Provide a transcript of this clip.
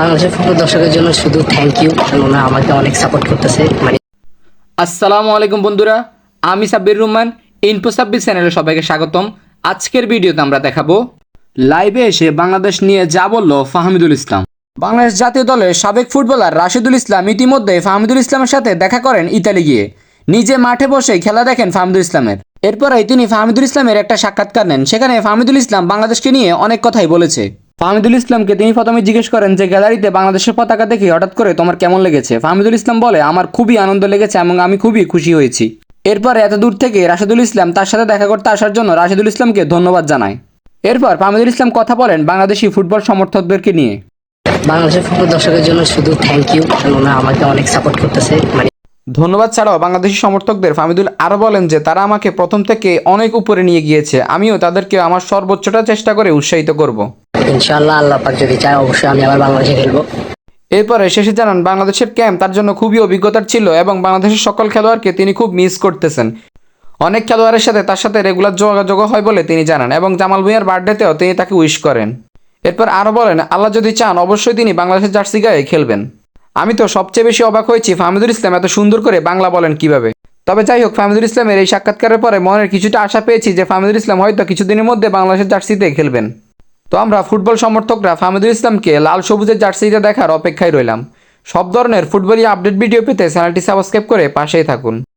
বাংলাদেশের ফুটবল দর্শকের জন্য শুধু থ্যাংক ইউ ওনারা আমাকে অনেক সাপোর্ট করতেছে। মানে আসসালামু আলাইকুম বন্ধুরা আমি সাব্বির রহমান ইনফো সাব্বির চ্যানেলে সবাইকে স্বাগতম। আজকের ভিডিওতে আমরা দেখাবো লাইভে এসে বাংলাদেশ নিয়ে যা বলল ফাহমিদুল ইসলাম। বাংলাদেশ জাতীয় দলের সাবেক ফুটবলার রাশিদুল ইসলাম ইতিমধ্যে ফাহমিদুল ইসলামের সাথে দেখা করেন ইতালি গিয়ে। নিজে মাঠে বসে খেলা দেখেন ফাহমিদুল ইসলামের। এরপরেই তিনি ফাহমিদুল ইসলামের একটা সাক্ষাৎকার নেন। সেখানে ফাহমিদুল ইসলাম বাংলাদেশকে নিয়ে অনেক কথাই বলেছে। ফাহমিদুল ইসলামকে তিনি প্রথমে জিজ্ঞেস করেন যে গ্যালারিতে বাংলাদেশের পতাকা দেখে হঠাৎ করে তোমার কেমন লেগেছে? ফাহমিদুল ইসলাম বলে আমার খুবই আনন্দ লেগেছে এবং আমি খুবই খুশি হয়েছি। এরপর এত দূর থেকে রাশেদুল ইসলাম তার সাথে দেখা করতে আসার জন্য রাশেদুল ইসলামকে ধন্যবাদ জানায়। এরপর ফাহমিদুল ইসলাম কথা বলেন বাংলাদেশি ফুটবল সমর্থকদেরকে নিয়ে। বাংলাদেশের ফুটবল দর্শকের জন্য শুধু থ্যাংক ইউ ওনারা আমাকে অনেক সাপোর্ট করতেছে মানে ধন্যবাদ ছাড়াও বাংলাদেশি সমর্থকদের ফামিদুল আরও বলেন যে তারা আমাকে প্রথম থেকে অনেক উপরে নিয়ে গিয়েছে। আমিও তাদেরকে আমার সর্বোচ্চটা চেষ্টা করে উৎসাহিত করব। ইনশাআল্লাহ আল্লাহ পাক যদি চায়, অবশ্যই আমি আবার বাংলাদেশে খেলব। এরপরে শেষে জানান, বাংলাদেশের ক্যাম্প তার জন্য খুবই অভিজ্ঞতার ছিল এবং বাংলাদেশের সকল খেলোয়াড়কে তিনি খুব মিস করতেছেন। অনেক খেলোয়াড়ের সাথে তার সাথে রেগুলার যোগাযোগ হয় বলে তিনি জানান এবং জামাল ভুঁইয়ার বার্থডেতেও তিনি তাকে উইশ করেন। এরপর আরও বলেন, আল্লাহ যদি চান, অবশ্যই তিনি বাংলাদেশের জার্সি গায়ে খেলবেন। আমি তো সবচেয়ে বেশি অবাক হয়েছি ফাহমিদুল ইসলাম এত সুন্দর করে বাংলা বলেন কীভাবে। তবে যাই হোক, ফাহমিদুল ইসলামের এই সাক্ষাৎকারের পরে মনের কিছুটা আশা পেয়েছি যে ফাহমিদুল ইসলাম হয়তো কিছুদিনের মধ্যে বাংলাদেশের জার্সিতে খেলবেন। তো আমরা ফুটবল সমর্থকরা ফাহমিদুল ইসলামকে লাল সবুজের জার্সিটা দেখার অপেক্ষায় রইলাম। সব ধরনের ফুটবলীয় আপডেট ভিডিও পেতে চ্যানেলটি সাবস্ক্রাইব করে পাশেই থাকুন।